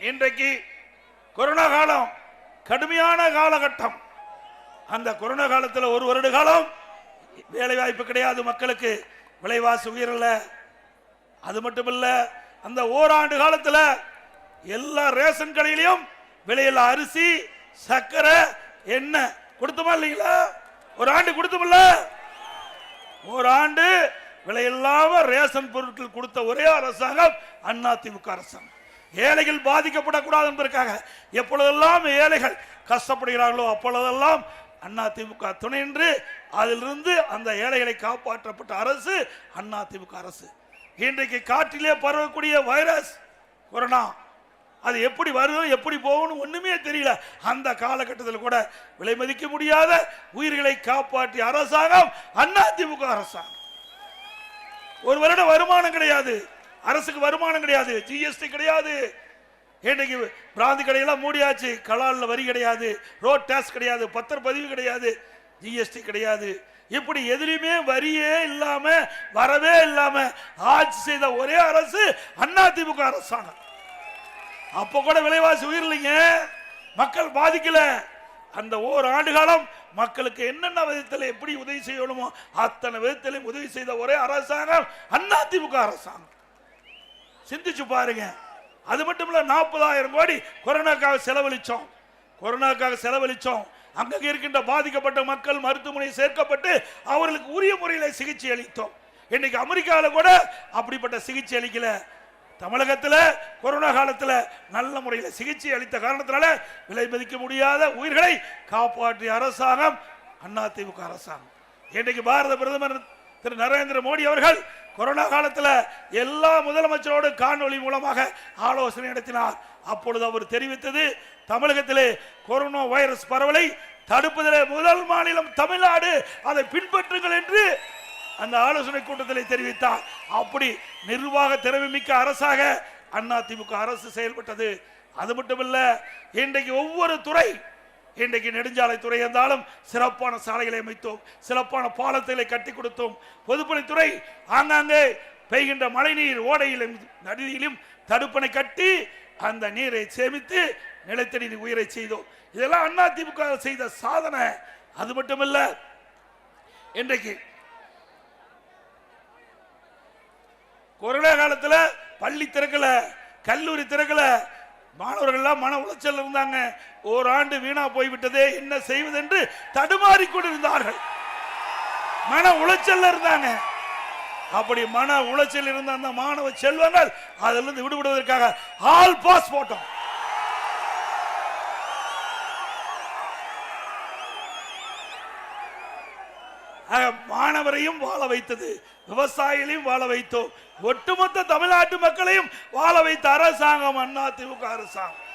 இன்றைக்கு கொரோனா காலம் கடுமையான காலகட்டம். அந்த கொரோனா காலத்தில் ஒரு வருட காலம் வேலை வாய்ப்பு கிடையாது மக்களுக்கு. விலைவாசி உயரல. அது மட்டும் இல்ல அந்த ஓராண்டு காலத்தில் எல்லா ரேஷன் கடையிலையும் விலையில அரிசி சர்க்கரை எண்ணெய் கொடுத்தோமா இல்லைங்களா? ஒரு ஆண்டு கொடுத்தோம்ல. ஒரு ஆண்டு விலையில்லாம ரேஷன் பொருட்கள் கொடுத்த ஒரே அரசாங்கம் அண்ணா திமுக அரசாங்கம். ஏழைகள் பாதிக்கப்படக்கூடாது என்பதற்காக எப்பொழுதெல்லாம் ஏழைகள் கஷ்டப்படுகிறார்களோ அப்பொழுதெல்லாம் அண்ணா திமுக துணை என்று அதிலிருந்து அந்த ஏழைகளை காப்பாற்றப்பட்ட அரசு அண்ணா திமுக அரசு. இன்றைக்கு காற்றிலே பரவக்கூடிய வைரஸ் கொரோனா அது எப்படி வரும் எப்படி போகணும் ஒண்ணுமே தெரியல. அந்த காலகட்டத்தில் கூட விலை மதிக்க முடியாத உயிர்களை காப்பாற்றிய அரசாங்கம் அண்ணா திமுக அரசாங்கம். ஒரு வருட வருமானம் கிடையாது. அரசுக்கு வருமானம் கிடையாது ஜிஎஸ்டி கிடையாது. இன்னைக்கு பிராந்தி கடையெல்லாம் மூடியாச்சு கலாலில் வரி கிடையாது ரோட் டேக்ஸ் கிடையாது பத்திர பதிவு கிடையாது ஜிஎஸ்டி கிடையாது. இப்படி எதுலையுமே வரியே இல்லாம வரவே இல்லாம ஆட்சி செய்த ஒரே அரசு அதிமுக அரசாங்கம். அப்ப கூட விலைவாசி உயரலைங்க. மக்கள் பாதிக்கல. அந்த ஓர் ஆண்டு காலம் மக்களுக்கு என்னென்ன விதத்தில் எப்படி உதவி செய்யணுமோ அத்தனை விதத்திலையும் உதவி செய்த ஒரே அரசாங்கம் அதிமுக அரசாங்கம். சிந்திச்சு பாருங்க. அது மட்டும் இல்ல நாற்பதாயிரம் கோடி கொரோனாக்காக செலவழிச்சோம். கொரோனாக்காக செலவழிச்சோம். அங்கங்கே இருக்கின்ற பாதிக்கப்பட்ட மக்கள் மருத்துவமனை சேர்க்கப்பட்டு அவர்களுக்கு உரிய முறையில் சிகிச்சை அளித்தோம். இன்னைக்கு அமெரிக்காவில் கூட அப்படிப்பட்ட சிகிச்சை அளிக்கல. தமிழகத்தில் கொரோனா காலத்தில் நல்ல முறையில் சிகிச்சை அளித்த காரணத்தினால விலை மதிக்க முடியாத உயிர்களை காப்பாற்றிய அரசாங்கம் அதிமுக அரசாங்கம். இன்றைக்கு பாரத பிரதமர் திரு நரேந்திர மோடி அவர்கள் கொரோனா காலத்தில் எல்லா முதலமைச்சரோடு காணொலி மூலமாக ஆலோசனை நடத்தினார். அப்பொழுது அவர் தெரிவித்தது தமிழகத்திலே கொரோனா வைரஸ் பரவலை தடுப்பதிலே முதல் மாநிலம் தமிழ்நாடு அதை பின்பற்றுங்கள் என்று அந்த ஆலோசனை கூட்டத்தில் தெரிவித்தார். அப்படி நிர்வாக திறமைமிக்க அரசாக அதிமுக அரசு செயல்பட்டது. அது மட்டுமல்ல இன்றைக்கு ஒவ்வொரு துறை இன்றைக்கு நெடுஞ்சாலை துறை இருந்தாலும் சிறப்பான சாலைகளை அமைத்தோம் சிறப்பான பாலத்தை கட்டி கொடுத்தோம். பொதுப்பணித்துறை ஆங்காங்கே பெய்கின்ற மழைநீர் ஓடையிலும் நதியிலும் தடுப்பணை கட்டி அந்த நீரை சேமித்து நிலத்தடி உயிரை செய்தோம். இதெல்லாம் அதிமுக செய்த சாதனை. அது மட்டுமல்ல இன்றைக்கு கொரோனா காலத்தில் பள்ளி திறக்கல கல்லூரி திறக்கல மாணவர்கள்லாம் மன உளைச்சல் இருந்தாங்க. ஓராண்டு வீணா போய்விட்டதே என்ன செய்வது என்று தடுமாறி கொண்டிருந்தார்கள். மன உளைச்சல் இருந்தாங்க. அப்படி மன உளைச்சல் இருந்த அந்த மாணவ செல்வங்கள் அதிலிருந்து விடுபடுவதற்காக ஆல் பாஸ் போட்டோம். மாணவரையும் வாழ வைத்தது. விவசாயிகளையும் வாழ வைத்தோம். ஒட்டுமொத்த தமிழ்நாட்டு மக்களையும் வாழ வைத்த அரசாங்கம் அண்ணா திமுக அரசாங்கம்.